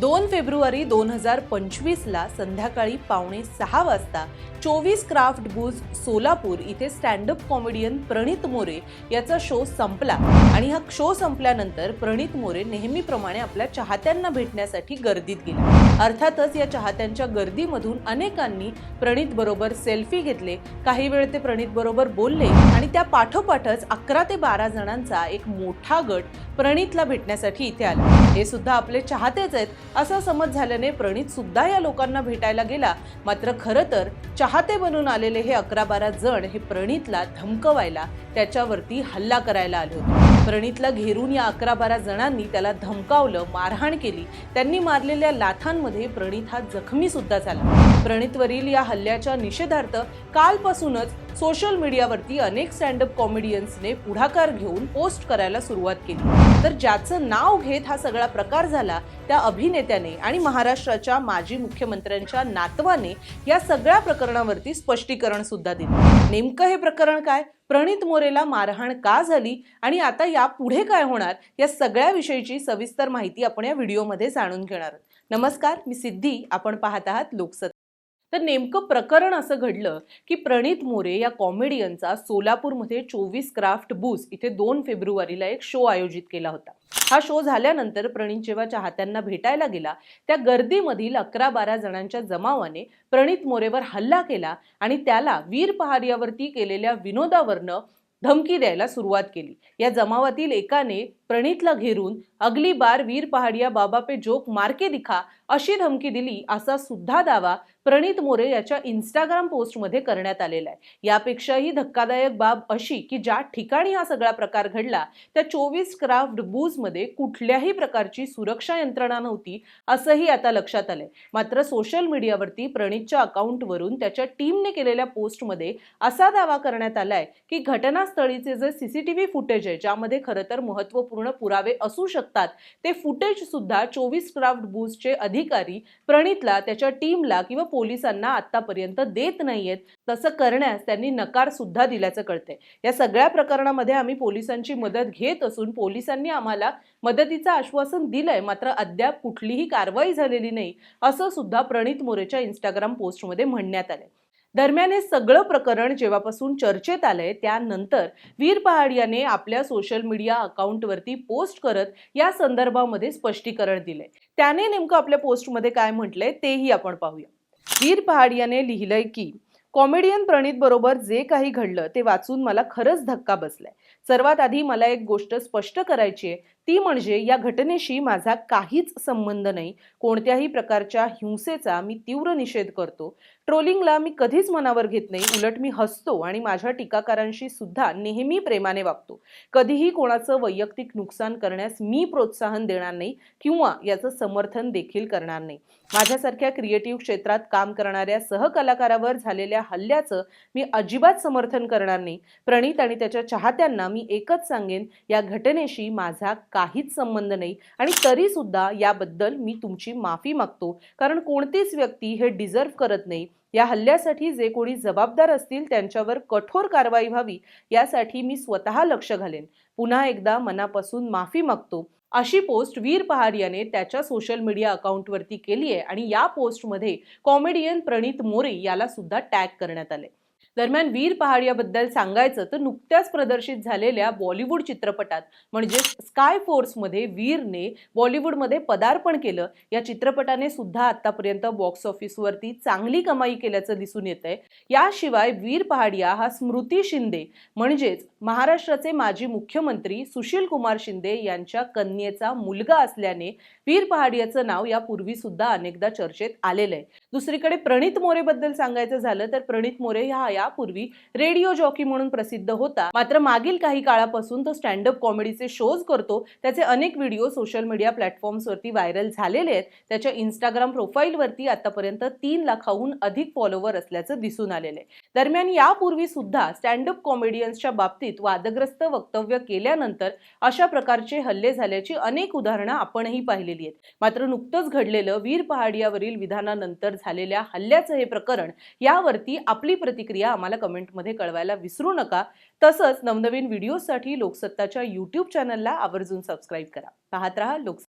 दोन फेब्रुवारी दोन हजार पंचवीसला संध्याकाळी पावणे सहा वाजता चोवीस क्राफ्ट बूज सोलापूर इथे स्टँडअप कॉमेडियन प्रणित मोरे याचा शो संपला. आणि हा शो संपल्यानंतर प्रणित मोरे नेहमीप्रमाणे आपल्या चाहत्यांना भेटण्यासाठी गर्दीत गेला. अर्थातच या चाहत्यांच्या गर्दीमधून अनेकांनी प्रणित बरोबर सेल्फी घेतले. काही वेळ ते प्रणित बरोबर बोलले आणि त्या पाठोपाठच अकरा ते बारा जणांचा एक मोठा गट प्रणितला भेटण्यासाठी इथे आला. हे सुद्धा आपले चाहतेच आहेत. असा समज झाल्याने प्रणित सुद्धा या लोकांना भेटायला गेला. मात्र खरं तर चाहते बनून आलेले हे अकरा बारा जण हे प्रणितला धमकवायला त्याच्यावरती हल्ला करायला आले होते. प्रणितला घेरून या अकरा बारा जणांनी त्याला धमकावलं मारहाण केली. त्यांनी मारलेल्या लाथांमध्ये प्रणित हा जखमी सुद्धा झाला. प्रणितवरील या हल्ल्याच्या निषेधार्थ कालपासूनच सोशल मीडियावरती अनेक स्टँडअप कॉमेडियन्सने पुढाकार घेऊन पोस्ट करायला सुरुवात केली. तर ज्याचं नाव घेत हा सगळा प्रकार झाला त्या अभिनेत्याने आणि महाराष्ट्राच्या माजी मुख्यमंत्र्यांच्या नातवाने या सगळ्या प्रकरणावरती स्पष्टीकरण सुद्धा दिलं. नेमकं हे प्रकरण काय? प्रणित मोरेला मारहाण का झाली? आणि आता या पुढे काय होणार? या सगळ्या विषयीची सविस्तर माहिती आपण या व्हिडिओमध्ये जाणून घेणार नमस्कार मी सिद्धी. आपण पाहत आहात लोकसत्ता तर नेमकं प्रकरण असं घडलं की प्रणित मोरे या कॉमेडियनचा सोलापूरमध्ये चोवीस क्राफ्ट बूस इथे दोन फेब्रुवारीला एक शो आयोजित केला होता. हा शो झाल्यानंतर प्रणित जेव्हा चाहत्यांना भेटायला गेला त्या गर्दीमधील अकरा बारा जणांच्या जमावाने प्रणित मोरेवर हल्ला केला आणि त्याला वीर पहार्यावरती केलेल्या विनोदावरनं धमकी द्यायला सुरुवात केली. या जमावातील एकाने प्रणीतला घेरून अगली बार वीर पहाडिया बाबा पे जोक मारके दिखा अशी धमकी दिली असा सुद्धा दावा प्रणित मोरे याच्या इंस्टाग्राम पोस्टमध्ये करण्यात आलेला आहे. यापेक्षाही धक्कादायक बाब अशी की ज्या ठिकाणी हा सगळा प्रकार घडला त्या चोवीस क्राफ्ट बूजमध्ये कुठल्याही प्रकारची सुरक्षा यंत्रणा नव्हती असंही आता लक्षात आलंय. मात्र सोशल मीडियावरती प्रणीतच्या अकाउंटवरून त्याच्या टीमने केलेल्या पोस्टमध्ये असा दावा करण्यात आलाय की घटनास्थळीचे जे सीसीटीव्ही फुटेज आहे ज्यामध्ये खरं तर महत्त्वपूर्ण पुरावे असू शकतात. ते फुटेज सुद्धा चोवीस क्राफ्ट बूजचे अधिकारी प्रणितला त्याच्या टीमला किंवा पोलिसांना आतापर्यंत देत नाहीयेत. तसं करण्यास त्यांनी नकार सुद्धा दिल्याचं कळतंय. या सगळ्या प्रकरणामध्ये आम्ही पोलिसांची मदत घेत असून पोलिसांनी आम्हाला मदतीचं आश्वासन दिलंय. मात्र अद्याप कुठलीही कारवाई झालेली नाही असं सुद्धा प्रणित मोरेच्या इंस्टाग्राम पोस्टमध्ये म्हणण्यात आलंय. दरम्यान हे सगळं प्रकरण जेव्हापासून चर्चेत आलंय त्यानंतर वीर पहाडियाने आपल्या सोशल मीडिया अकाउंटवरती पोस्ट करत या संदर्भामध्ये स्पष्टीकरण दिले त्याने नेमकं आपल्या पोस्टमध्ये काय म्हटलंय तेही आपण पाहूया. वीर पहाडियाने लिहिलंय की कॉमेडियन प्रणित बरोबर जे काही घडलं ते वाचून मला खरंच धक्का बसलाय. सर्वात आधी मला एक गोष्ट स्पष्ट करायची आहे. ती म्हणजे या घटनेशी माझा काहीच संबंध नाही. कोणत्याही प्रकारच्या हिंसेचा मी तीव्र निषेध करतो. ट्रोलिंगला मी कधीच मनावर घेत नाही. उलट मी हसतो आणि माझ्या टीकाकारांशी सुद्धा नेहमी प्रेमाने वागतो. कधीही कोणाचं वैयक्तिक नुकसान करण्यास मी प्रोत्साहन देणार नाही किंवा याचं समर्थन देखील करणार नाही. माझ्यासारख्या क्रिएटिव्ह क्षेत्रात काम करणाऱ्या सहकलाकारावर झालेल्या हल्ल्याचं मी अजिबात समर्थन करणार नाही. प्रणीत आणि त्याच्या चाहत्यांना मी एकच सांगेन या घटनेशी माझा काहीच संबंध नाही आणि तरीसुद्धा याबद्दल मी तुमची माफी मागतो. कारण कोणतीच व्यक्ती हे डिझर्व करत नाही. या हल्ल्यासाठी जे कोणी जबाबदार असतील त्यांच्यावर कठोर कारवाई व्हावी यासाठी मी स्वतः लक्ष घालेन. पुन्हा एकदा मनापासून माफी मागतो. अशी पोस्ट वीर पहार याने त्याच्या सोशल मीडिया अकाउंटवरती केली आहे आणि या पोस्टमध्ये कॉमेडियन प्रणित मोरे याला सुद्धा टॅग करण्यात आले. दरम्यान वीर पहाडियाबद्दल सांगायचं तर नुकत्याच प्रदर्शित झालेल्या बॉलिवूड चित्रपटात म्हणजे स्काय फोर्समध्ये वीरने बॉलिवूडमध्ये पदार्पण केलं. या चित्रपटाने सुद्धा आतापर्यंत बॉक्स ऑफिसवरती चांगली कमाई केल्याचं दिसून येत आहे याशिवाय वीर पहाडिया हा स्मृती शिंदे म्हणजेच महाराष्ट्राचे माजी मुख्यमंत्री सुशील कुमार शिंदे यांच्या कन्येचा मुलगा असल्याने वीर पहाडियाचं नाव यापूर्वी सुद्धा अनेकदा चर्चेत आलेलं आहे. दुसरीकडे प्रणित मोरेबद्दल सांगायचं झालं तर प्रणित मोरे ह्या या यापूर्वी रेडिओ जॉकी म्हणून प्रसिद्ध होता. मात्र मागील काही काळापासून तो स्टँडअप कॉमेडीचे शोज करतो. त्याचे अनेक व्हिडिओ सोशल मीडिया प्लॅटफॉर्म्सवरती व्हायरल झालेले आहेत. त्याच्या इंस्टाग्राम प्रोफाईलवरती आतापर्यंत तीन लाखाहून अधिक फॉलोवर असल्याचं दिसून आलेलं आहे. दरम्यान यापूर्वी सुद्धा स्टँडअप कॉमेडियन्सच्या बाबतीत वादग्रस्त वक्तव्य केल्यानंतर अशा प्रकारचे हल्ले झाल्याची अनेक उदाहरणं आपणही पाहिलेली आहेत. मात्र नुकतंच घडलेलं वीर पहाडियावरील विधानानंतर झालेल्या हल्ल्याचं हे प्रकरण यावरती आपली प्रतिक्रिया आम्हाला कमेंटमध्ये कळवायला विसरू नका. तसंच नवनवीन व्हिडिओसाठी लोकसत्ताच्या यूट्यूब चॅनलला आवर्जून सबस्क्राईब करा. पाहत रहा लोकसत्ता.